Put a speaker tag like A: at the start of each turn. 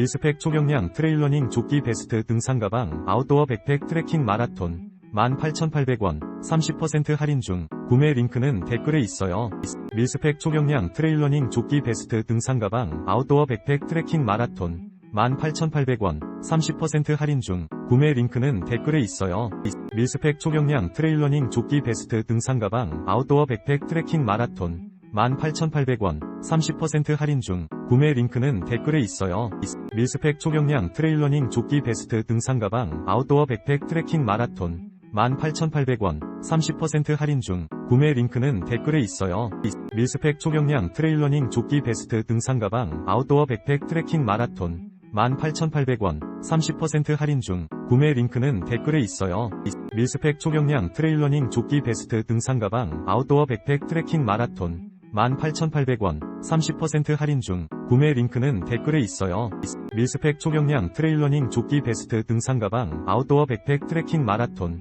A: 밀스펙 초경량 트레일러닝 조끼 베스트 등산 가방 아웃도어 백팩 트레킹 마라톤 18,800원 30% 할인 중 구매 링크는 댓글에 있어요. 밀스펙 초경량 트레일러닝 조끼 베스트 등산 가방 아웃도어 백팩 트레킹 마라톤 18,800원 30% 할인 중 구매 링크는 댓글에 있어요. 밀스펙 초경량 트레일러닝 조끼 베스트 등산 가방 아웃도어 백팩 트레킹 마라톤 18,800원 30% 할인 중 구매 링크는 댓글에 있어요. 밀스펙 초경량 트레일러닝 조끼 베스트 등산 가방 아웃도어 백팩 트레킹 마라톤 18,800원 30% 할인 중 구매 링크는 댓글에 있어요. 밀스펙 초경량 트레일러닝 조끼 베스트 등산 가방 아웃도어 백팩 트레킹 마라톤 18,800원 30% 할인 중 구매 링크는 댓글에 있어요. 밀스펙 초경량 트레일러닝 조끼 베스트 등산 가방 아웃도어 백팩 트레킹 마라톤 18,800원 30% 할인 중 구매 링크는 댓글에 있어요. 밀스펙 초경량 트레일러닝 조끼 베스트 등산 가방 아웃도어 백팩 트레킹 마라톤